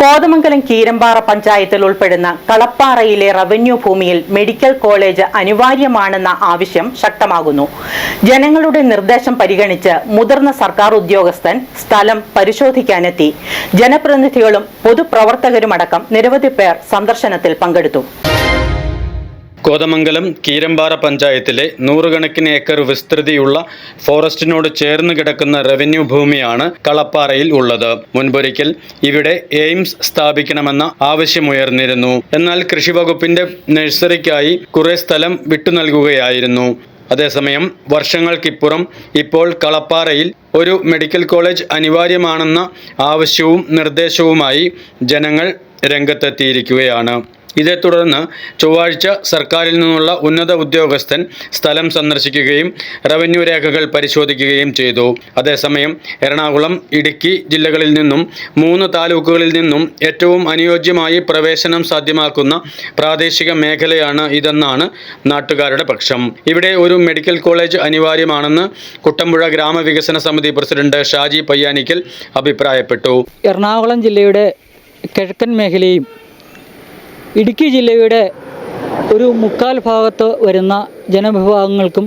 കോതമംഗലം കീരമ്പാറ പഞ്ചായത്തിൽ ഉൾപ്പെടുന്ന കളപ്പാറയിലെ റവന്യൂ ഭൂമിയിൽ മെഡിക്കൽ കോളേജ് അനിവാര്യമാണെന്ന ആവശ്യം ശക്തമാകുന്നു. ജനങ്ങളുടെ നിർദ്ദേശം പരിഗണിച്ച് മുതിർന്ന സർക്കാർ ഉദ്യോഗസ്ഥൻ സ്ഥലം പരിശോധിക്കാനെത്തി. ജനപ്രതിനിധികളും പൊതുപ്രവർത്തകരുമടക്കം നിരവധി പേർ സന്ദർശനത്തിൽ പങ്കെടുത്തു. കോതമംഗലം കീരമ്പാറ പഞ്ചായത്തിലെ നൂറുകണക്കിന് ഏക്കർ വിസ്തൃതിയുള്ള ഫോറസ്റ്റിനോട് ചേർന്ന് കിടക്കുന്ന റവന്യൂ ഭൂമിയാണ് കളപ്പാറയിൽ ഉള്ളത്. മുൻപൊരിക്കൽ ഇവിടെ എയിംസ് സ്ഥാപിക്കണമെന്ന ആവശ്യമുയർന്നിരുന്നു. എന്നാൽ കൃഷിവകുപ്പിന്റെ നഴ്സറിക്കായി കുറെ സ്ഥലം വിട്ടു നൽകുകയായിരുന്നു. അതേസമയം വർഷങ്ങൾക്കിപ്പുറം ഇപ്പോൾ കളപ്പാറയിൽ ഒരു മെഡിക്കൽ കോളേജ് അനിവാര്യമാണെന്ന ആവശ്യവും നിർദ്ദേശവുമായി ജനങ്ങൾ രംഗത്തെത്തിയിരിക്കുകയാണ്. ഇതേ തുടർന്ന് ചൊവ്വാഴ്ച സർക്കാരിൽ നിന്നുള്ള ഉന്നത ഉദ്യോഗസ്ഥൻ സ്ഥലം സന്ദർശിക്കുകയും റവന്യൂ രേഖകൾ പരിശോധിക്കുകയും ചെയ്തു. അതേസമയം എറണാകുളം ഇടുക്കി ജില്ലകളിൽ നിന്നും മൂന്ന് താലൂക്കുകളിൽ നിന്നും ഏറ്റവും അനുയോജ്യമായി പ്രവേശനം സാധ്യമാക്കുന്ന പ്രാദേശിക മേഖലയാണ് ഇതെന്നാണ് നാട്ടുകാരുടെ പക്ഷം. ഇവിടെ ഒരു മെഡിക്കൽ കോളേജ് അനിവാര്യമാണെന്ന് കുട്ടമ്പുഴ ഗ്രാമവികസന സമിതി പ്രസിഡന്റ് ഷാജി പയ്യാനിക്കൽ അഭിപ്രായപ്പെട്ടു. എറണാകുളം ജില്ലയുടെ കിഴക്കൻ മേഖലയും ഇടുക്കി ജില്ലയുടെ ഒരു മുക്കാൽ ഭാഗത്ത് വരുന്ന ജനവിഭാഗങ്ങൾക്കും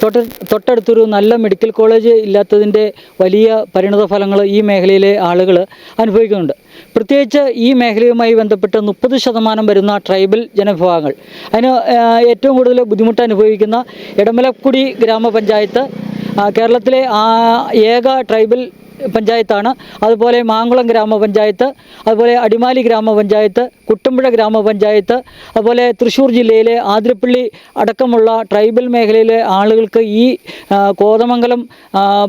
തൊട്ട തൊട്ടടുത്തൊരു നല്ല മെഡിക്കൽ കോളേജ് ഇല്ലാത്തതിന്റെ വലിയ പരിണത ഫലങ്ങൾ ഈ മേഖലയിലെ ആളുകൾ അനുഭവിക്കുന്നുണ്ട്. പ്രത്യേകിച്ച് ഈ മേഖലയുമായി ബന്ധപ്പെട്ട് മുപ്പത് ശതമാനം വരുന്ന ട്രൈബൽ ജനവിഭാഗങ്ങൾ. അതിന് ഏറ്റവും കൂടുതൽ ബുദ്ധിമുട്ട് അനുഭവിക്കുന്ന ഇടമലക്കുടി ഗ്രാമപഞ്ചായത്ത് കേരളത്തിലെ ഏക ട്രൈബൽ പഞ്ചായത്താണ്. അതുപോലെ മാങ്കുളം ഗ്രാമപഞ്ചായത്ത് അതുപോലെ അടിമാലി ഗ്രാമപഞ്ചായത്ത് കുട്ടമ്പുഴ ഗ്രാമപഞ്ചായത്ത് അതുപോലെ തൃശ്ശൂർ ജില്ലയിലെ ആതിരപ്പള്ളി അടക്കമുള്ള ട്രൈബൽ മേഖലയിലെ ആളുകൾക്ക് ഈ കോതമംഗലം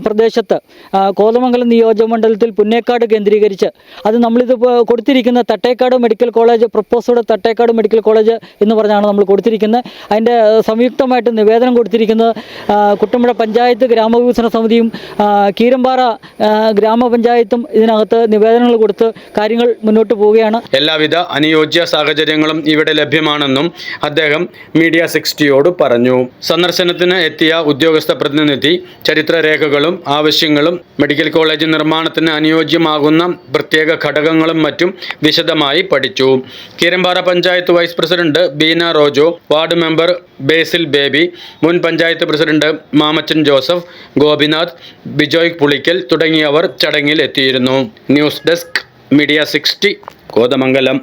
പ്രദേശത്ത് കോതമംഗലം നിയോജകമണ്ഡലത്തിൽ പുന്നേക്കാട് കേന്ദ്രീകരിച്ച് അത് നമ്മളിത് കൊടുത്തിരിക്കുന്ന Thattekkad medical college proposed Thattekkad medical college എന്ന് പറഞ്ഞാണ് നമ്മൾ കൊടുത്തിരിക്കുന്നത്. അതിന്റെ സംയുക്തമായിട്ട് നിവേദനം കൊടുത്തിരിക്കുന്നത് കുട്ടമ്പുഴ പഞ്ചായത്ത് ഗ്രാമവികസന സമിതിയും കീരമ്പാറ ഗ്രാമപഞ്ചായത്തും ഇതിനകത്ത് നിവേദനങ്ങൾ കൊടുത്ത് കാര്യങ്ങൾ മുന്നോട്ട് പോവുകയാണ്. എല്ലാവിധ അനുയോജ്യ സാഹചര്യങ്ങളും ഇവിടെ ലഭ്യമാണെന്നും അദ്ദേഹം മീഡിയ സിക്സ്റ്റിയോട് പറഞ്ഞു. സന്ദർശനത്തിന് എത്തിയ ഉദ്യോഗസ്ഥ പ്രതിനിധി ചരിത്രരേഖകളും ആവശ്യങ്ങളും മെഡിക്കൽ കോളേജ് നിർമ്മാണത്തിന് അനുയോജ്യമാകുന്ന പ്രത്യേക ഘടകങ്ങളും മറ്റും വിശദമായി പഠിച്ചു. Keerampara panchayat vice president Beena Rojo ward member Basil Baby മുൻ പഞ്ചായത്ത് പ്രസിഡന്റ് മാമച്ചൻ ജോസഫ് ഗോപിനാഥ് ബിജോയ് പുളിക്കൽ തുടങ്ങിയവർ ചടങ്ങിൽ എത്തിയിരുന്നു news desk media sixty Kothamangalam.